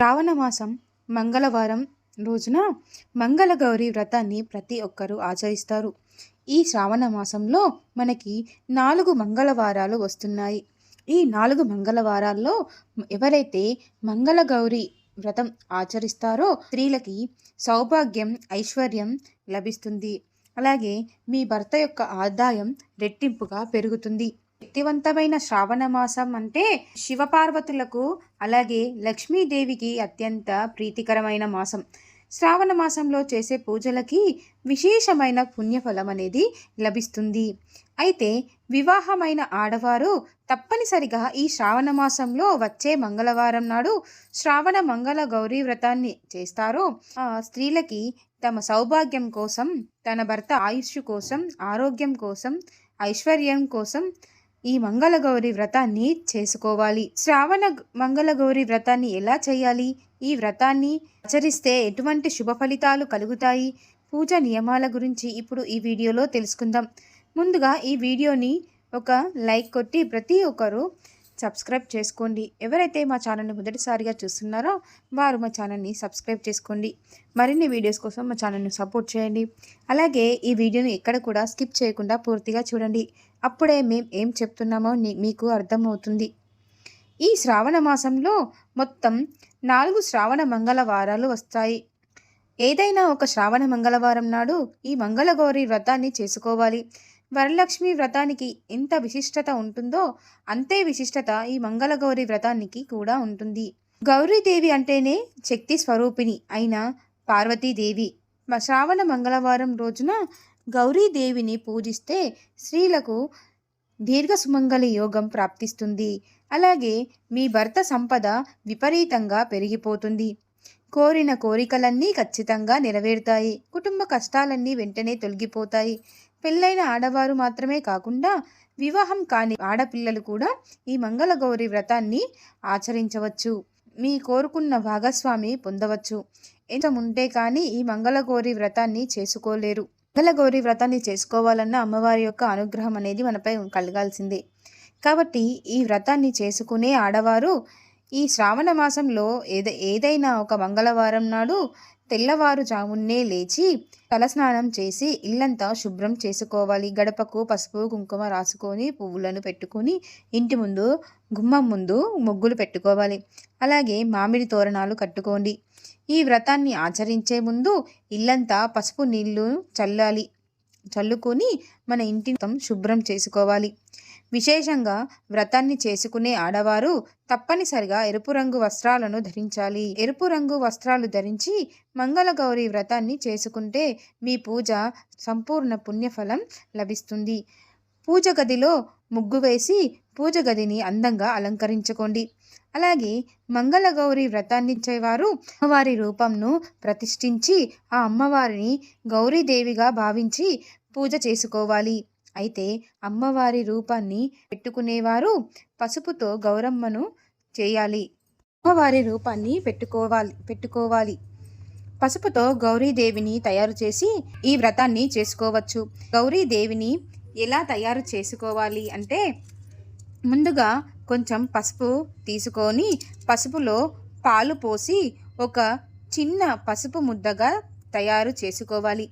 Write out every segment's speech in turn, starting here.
శ్రావణ మాసం మంగళవారం రోజున మంగళగౌరి వ్రతాన్ని ప్రతి ఒక్కరూ ఆచరిస్తారు. ఈ శ్రావణ మాసంలో మనకి నాలుగు మంగళవారాలు వస్తున్నాయి. ఈ నాలుగు మంగళవారాల్లో ఎవరైతే మంగళగౌరి వ్రతం ఆచరిస్తారో స్త్రీలకి సౌభాగ్యం ఐశ్వర్యం లభిస్తుంది. అలాగే మీ భర్త యొక్క ఆదాయం రెట్టింపుగా పెరుగుతుంది. శక్తివంతమైన శ్రావణ మాసం అంటే శివపార్వతులకు అలాగే లక్ష్మీదేవికి అత్యంత ప్రీతికరమైన మాసం. శ్రావణ మాసంలో చేసే పూజలకి విశేషమైన పుణ్యఫలం అనేది లభిస్తుంది. అయితే వివాహమైన ఆడవారు తప్పనిసరిగా ఈ శ్రావణ మాసంలో వచ్చే మంగళవారం నాడు శ్రావణ మంగళ గౌరీ వ్రతాన్ని చేస్తారో ఆ స్త్రీలకి తమ సౌభాగ్యం కోసం తన భర్త ఆయుష్ కోసం ఆరోగ్యం కోసం ఐశ్వర్యం కోసం ఈ మంగళగౌరి వ్రతాన్ని చేసుకోవాలి. శ్రావణ మంగళగౌరి వ్రతాన్ని ఎలా చేయాలి? ఈ వ్రతాన్ని ఆచరిస్తే ఎటువంటి శుభ ఫలితాలు కలుగుతాయి? పూజ నియమాల గురించి ఇప్పుడు ఈ వీడియోలో తెలుసుకుందాం. ముందుగా ఈ వీడియోని ఒక లైక్ కొట్టి ప్రతి ఒక్కరూ సబ్స్క్రైబ్ చేసుకోండి. ఎవరైతే మా ఛానల్ని మొదటిసారిగా చూస్తున్నారో వారు మా ఛానల్ని సబ్స్క్రైబ్ చేసుకోండి. మరిన్ని వీడియోస్ కోసం మా ఛానల్ని సపోర్ట్ చేయండి. అలాగే ఈ వీడియోని ఎక్కడ కూడా స్కిప్ చేయకుండా పూర్తిగా చూడండి. అప్పుడే మేము ఏం చెప్తున్నామో మీకు అర్థమవుతుంది. ఈ శ్రావణ మాసంలో మొత్తం నాలుగు శ్రావణ మంగళవారాలు వస్తాయి. ఏదైనా ఒక శ్రావణ మంగళవారం నాడు ఈ మంగళగౌరి వ్రతాన్ని చేసుకోవాలి. వరలక్ష్మి వ్రతానికి ఎంత విశిష్టత ఉంటుందో అంతే విశిష్టత ఈ మంగళగౌరి వ్రతానికి కూడా ఉంటుంది. గౌరీదేవి అంటేనే శక్తి స్వరూపిణి అయిన పార్వతీదేవి. శ్రావణ మంగళవారం రోజున గౌరీదేవిని పూజిస్తే స్త్రీలకు దీర్ఘ సుమంగళి యోగం ప్రాప్తిస్తుంది. అలాగే మీ భర్త సంపద విపరీతంగా పెరిగిపోతుంది. కోరిన కోరికలన్నీ ఖచ్చితంగా నెరవేరుతాయి. కుటుంబ కష్టాలన్నీ వెంటనే తొలగిపోతాయి. పెళ్ళైన ఆడవారు మాత్రమే కాకుండా వివాహం కాని ఆడపిల్లలు కూడా ఈ మంగళగౌరి వ్రతాన్ని ఆచరించవచ్చు. మీ కోరుకున్న భాగస్వామి పొందవచ్చు. ఎంత ఉంటే కానీ ఈ మంగళగౌరి వ్రతాన్ని చేసుకోలేరు. మంగళగౌరి వ్రతాన్ని చేసుకోవాలన్న అమ్మవారి యొక్క అనుగ్రహం అనేది మనపై కలగాల్సిందే. కాబట్టి ఈ వ్రతాన్ని చేసుకునే ఆడవారు ఈ శ్రావణ మాసంలో ఏద ఏదైనా ఒక మంగళవారం నాడు తెల్లవారుజామున్నే లేచి తలస్నానం చేసి ఇల్లంతా శుభ్రం చేసుకోవాలి. గడపకు పసుపు కుంకుమ రాసుకొని పువ్వులను పెట్టుకొని ఇంటి ముందు గుమ్మం ముందు ముగ్గులు పెట్టుకోవాలి. అలాగే మామిడి తోరణాలు కట్టుకోండి. ఈ వ్రతాన్ని ఆచరించే ముందు ఇల్లంతా పసుపు నీళ్ళు చల్లాలి. చల్లుకొని మన ఇంటి శుభ్రం చేసుకోవాలి. విశేషంగా వ్రతాన్ని చేసుకునే ఆడవారు తప్పనిసరిగా ఎరుపు రంగు వస్త్రాలను ధరించాలి. ఎరుపు రంగు వస్త్రాలు ధరించి మంగళగౌరి వ్రతాన్ని చేసుకుంటే మీ పూజ సంపూర్ణ పుణ్యఫలం లభిస్తుంది. పూజ గదిలో ముగ్గు వేసి పూజ గదిని అందంగా అలంకరించుకోండి. అలాగే మంగళగౌరి వ్రతాన్నిచ్చేవారు అమ్మవారి రూపంను ప్రతిష్ఠించి ఆ అమ్మవారిని గౌరీదేవిగా భావించి పూజ చేసుకోవాలి. అయితే అమ్మవారి రూపాన్ని పెట్టుకునేవారు పసుపుతో గౌరమ్మను చేయాలి. అమ్మవారి రూపాన్ని పెట్టుకోవాలి పెట్టుకోవాలి. పసుపుతో గౌరీదేవిని తయారు చేసి ఈ వ్రతాన్ని చేసుకోవచ్చు. గౌరీదేవిని ఎలా తయారు చేసుకోవాలి అంటే ముందుగా కొంచెం పసుపు తీసుకొని పసుపులో పాలు పోసి ఒక చిన్న పసుపు ముద్దగా తయారు చేసుకోవాలి.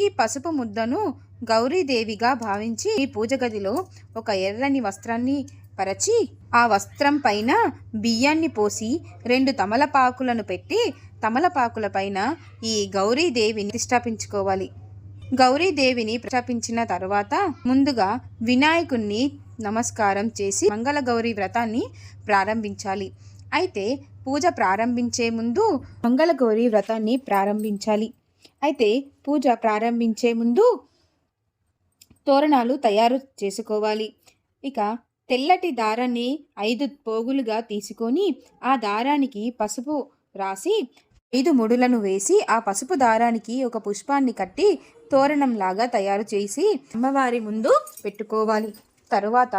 ఈ పసుపు ముద్దను గౌరీదేవిగా భావించి ఈ పూజ గదిలో ఒక ఎర్రని వస్త్రాన్ని పరచి ఆ వస్త్రం పైన బియ్యాన్ని పోసి రెండు తమలపాకులను పెట్టి తమలపాకుల పైన ఈ గౌరీదేవిని ప్రతిష్టాపించుకోవాలి గౌరీదేవిని ప్రతిష్టాపించిన తర్వాత ముందుగా వినాయకుణ్ణి నమస్కారం చేసి మంగళ గౌరీ వ్రతాన్ని ప్రారంభించాలి. అయితే పూజ ప్రారంభించే ముందు మంగళగౌరి వ్రతాన్ని ప్రారంభించాలి. అయితే పూజ ప్రారంభించే ముందు తోరణాలు తయారు చేసుకోవాలి. ఇక తెల్లటి దారాన్ని ఐదు పోగులుగా తీసుకొని ఆ దారానికి పసుపు రాసి ఐదు ముడులను వేసి ఆ పసుపు దారానికి ఒక పుష్పాన్ని కట్టి తోరణంలాగా తయారు చేసి అమ్మవారి ముందు పెట్టుకోవాలి. తరువాత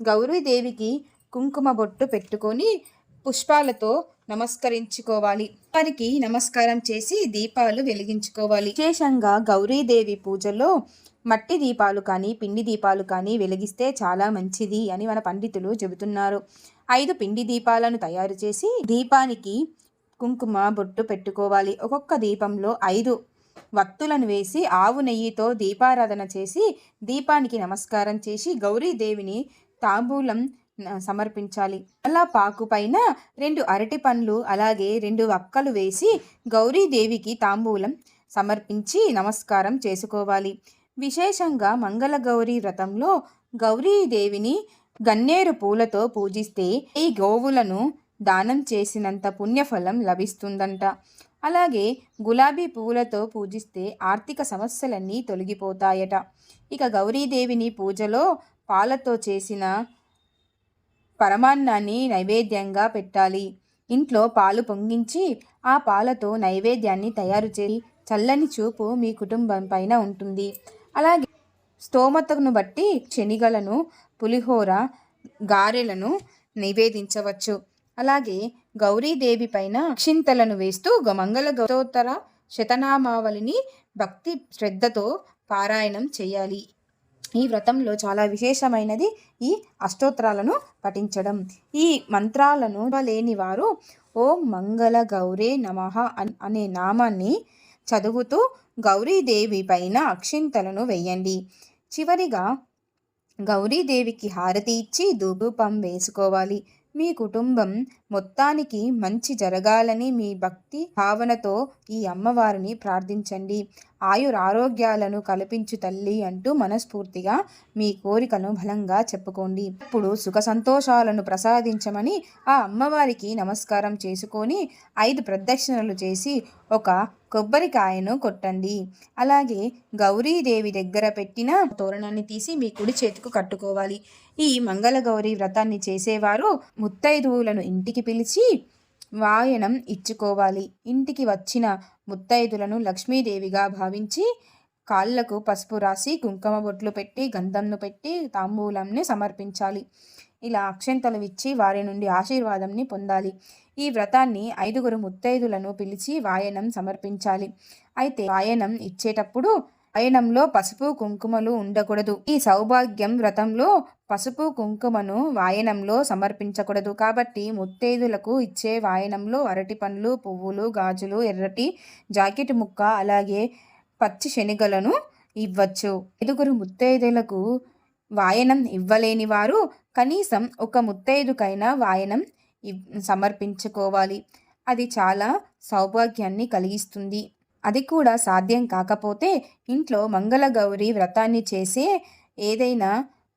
గౌరీదేవికి కుంకుమ బొట్టు పెట్టుకొని పుష్పాలతో నమస్కరించుకోవాలి. వారికి నమస్కారం చేసి దీపాలు వెలిగించుకోవాలి. విశేషంగా గౌరీదేవి పూజలో మట్టి దీపాలు కానీ పిండి దీపాలు కానీ వెలిగిస్తే చాలా మంచిది అని మన పండితులు చెబుతున్నారు. ఐదు పిండి దీపాలను తయారు చేసి దీపానికి కుంకుమ బొట్టు పెట్టుకోవాలి. ఒక్కొక్క దీపంలో ఐదు వత్తులను వేసి ఆవు నెయ్యితో దీపారాధన చేసి దీపానికి నమస్కారం చేసి గౌరీదేవిని తాంబూలం సమర్పించాలి. అలా పాకు పైన రెండు అరటి పండ్లు అలాగే రెండు వక్కలు వేసి గౌరీదేవికి తాంబూలం సమర్పించి నమస్కారం చేసుకోవాలి. విశేషంగా మంగళగౌరీ వ్రతంలో గౌరీదేవిని గన్నేరు పూలతో పూజిస్తే ఈ గోవులను దానం చేసినంత పుణ్యఫలం లభిస్తుందంట. అలాగే గులాబీ పువ్వులతో పూజిస్తే ఆర్థిక సమస్యలన్నీ తొలగిపోతాయట. ఇక గౌరీదేవిని పూజలో పాలతో చేసిన పరమాన్నాన్ని నైవేద్యంగా పెట్టాలి. ఇంట్లో పాలు పొంగించి ఆ పాలతో నైవేద్యాన్ని తయారు చేసి చల్లని చూపు మీ కుటుంబం పైన ఉంటుంది. అలాగే స్తోమతను బట్టి శనిగలను పులిహోర గారెలను నివేదించవచ్చు. అలాగే గౌరీదేవి పైన క్షింతలను వేస్తూ మంగళ గౌతోత్తర శతనామావళిని భక్తి శ్రద్ధతో పారాయణం చేయాలి. ఈ వ్రతంలో చాలా విశేషమైనది ఈ అష్టోత్తరాలను పఠించడం. ఈ మంత్రాలను లేని వారు ఓం మంగళ గౌరే నమ అనే నామాన్ని చదువుతూ గౌరీదేవి పైన అక్షింతలను వేయండి. చివరిగా గౌరీదేవికి హారతి ఇచ్చి ధూపం వేసుకోవాలి. మీ కుటుంబం మొత్తానికి మంచి జరగాలని మీ భక్తి భావనతో ఈ అమ్మవారిని ప్రార్థించండి. ఆయురారోగ్యాలను కల్పించు తల్లి అంటూ మనస్ఫూర్తిగా మీ కోరికను బలంగా చెప్పుకోండి. ఇప్పుడు సుఖ సంతోషాలను ప్రసాదించమని ఆ అమ్మవారికి నమస్కారం చేసుకొని ఐదు ప్రదక్షిణలు చేసి ఒక కొబ్బరికాయను కొట్టండి. అలాగే గౌరీదేవి దగ్గర పెట్టిన తోరణాన్ని తీసి మీ కుడి చేతికి కట్టుకోవాలి. ఈ మంగళగౌరి వ్రతాన్ని చేసేవారు ముత్తైదువులను ఇంటికి పిలిచి వాయనం ఇచ్చుకోవాలి. ఇంటికి వచ్చిన ముత్తైదులను లక్ష్మీదేవిగా భావించి కాళ్ళకు పసుపు రాసి కుంకుమ బొట్లు పెట్టి గంధంను పెట్టి తాంబూలంని సమర్పించాలి. ఇలా అక్షంతలు ఇచ్చి వారి నుండి ఆశీర్వాదంని పొందాలి. ఈ వ్రతాన్ని ఐదుగురు ముత్తైదులను పిలిచి వాయనం సమర్పించాలి. అయితే వాయనం ఇచ్చేటప్పుడు అయనంలో పసుపు కుంకుమలు ఉండకూడదు. ఈ సౌభాగ్యం వ్రతంలో పసుపు కుంకుమను వాయనంలో సమర్పించకూడదు. కాబట్టి ముత్తైదులకు ఇచ్చే వాయనంలో అరటి పండ్లు పువ్వులు గాజులు ఎర్రటి జాకెట్ ముక్క అలాగే పచ్చి శనగలను ఇవ్వచ్చు. ఐదుగురు ముత్తైదులకు వాయనం ఇవ్వలేని వారు కనీసం ఒక ముత్తైదుకైనా వాయనం సమర్పించుకోవాలి. అది చాలా సౌభాగ్యాన్ని కలిగిస్తుంది. అది కూడా సాధ్యం కాకపోతే ఇంట్లో మంగళగౌరి వ్రతాన్ని చేసే ఏదైనా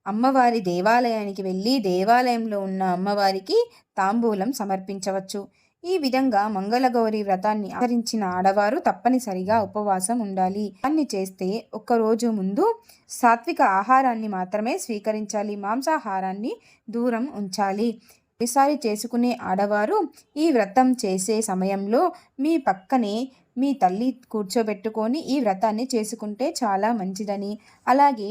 అమ్మవారి దేవాలయానికి వెళ్ళి దేవాలయంలో ఉన్న అమ్మవారికి తాంబూలం సమర్పించవచ్చు. ఈ విధంగా మంగళగౌరి వ్రతాన్ని ఆచరించిన ఆడవారు తప్పనిసరిగా ఉపవాసం ఉండాలి. అన్ని చేస్తే ఒక్కరోజు ముందు సాత్విక ఆహారాన్ని మాత్రమే స్వీకరించాలి. మాంసాహారాన్ని దూరం ఉంచాలి. ఈసారి చేసుకునే ఆడవారు ఈ వ్రతం చేసే సమయంలో మీ పక్కనే మీ తల్లి కూర్చోబెట్టుకొని ఈ వ్రతాన్ని చేసుకుంటే చాలా మంచిదని. అలాగే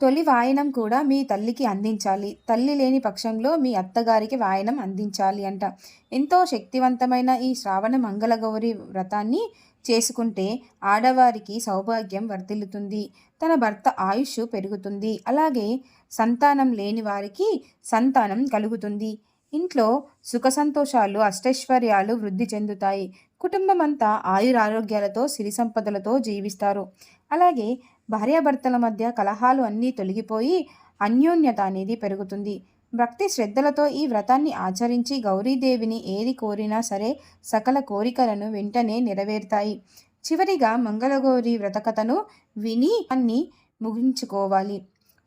తొలి వాయనం కూడా మీ తల్లికి అందించాలి. తల్లి లేని పక్షంలో మీ అత్తగారికి వాయనం అందించాలి అంట. ఎంతో శక్తివంతమైన ఈ శ్రావణ మంగళగౌరి వ్రతాన్ని చేసుకుంటే ఆడవారికి సౌభాగ్యం వర్ధిల్లుతుంది. తన భర్త ఆయుష్ పెరుగుతుంది. అలాగే సంతానం లేని వారికి సంతానం కలుగుతుంది. ఇంట్లో సుఖ సంతోషాలు అష్టైశ్వర్యాలు వృద్ధి చెందుతాయి. కుటుంబం అంతా ఆయురారోగ్యాలతో సిరి సంపదలతో జీవిస్తారు. అలాగే భార్యాభర్తల మధ్య కలహాలు అన్నీ తొలగిపోయి అన్యోన్యత అనేది పెరుగుతుంది. భక్తి శ్రద్ధలతో ఈ వ్రతాన్ని ఆచరించి గౌరీదేవిని ఏది కోరినా సరే సకల కోరికలను వెంటనే నెరవేరుతాయి. చివరిగా మంగళగౌరి వ్రతకథను విని అన్ని ముగించుకోవాలి.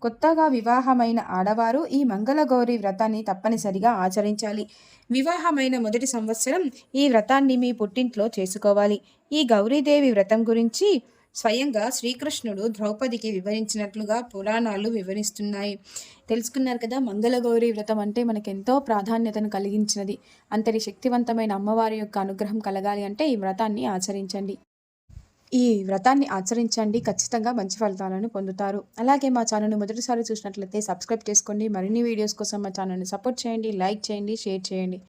కొత్తగా వివాహమైన ఆడవారు ఈ మంగళగౌరి వ్రతాన్ని తప్పనిసరిగా ఆచరించాలి. వివాహమైన మొదటి సంవత్సరం ఈ వ్రతాన్ని మీ పుట్టింట్లో చేసుకోవాలి. ఈ గౌరీదేవి వ్రతం గురించి స్వయంగా శ్రీకృష్ణుడు ద్రౌపదికి వివరించినట్లుగా పురాణాలు వివరిస్తున్నాయి. తెలుసుకున్నారు కదా మంగళగౌరి వ్రతం అంటే మనకు ఎంతో ప్రాధాన్యతను కలిగించినది. అంతటి శక్తివంతమైన అమ్మవారి యొక్క అనుగ్రహం కలగాలి అంటే ఈ వ్రతాన్ని ఆచరించండి. ఈ వ్రతాన్ని ఆచరించండి. ఖచ్చితంగా మంచి ఫలితాలను పొందుతారు. అలాగే మా ఛానల్ని మొదటిసారి చూసినట్లయితే సబ్స్క్రైబ్ చేసుకోండి. మరిన్ని వీడియోస్ కోసం మా ఛానల్ని సపోర్ట్ చేయండి. లైక్ చేయండి. షేర్ చేయండి.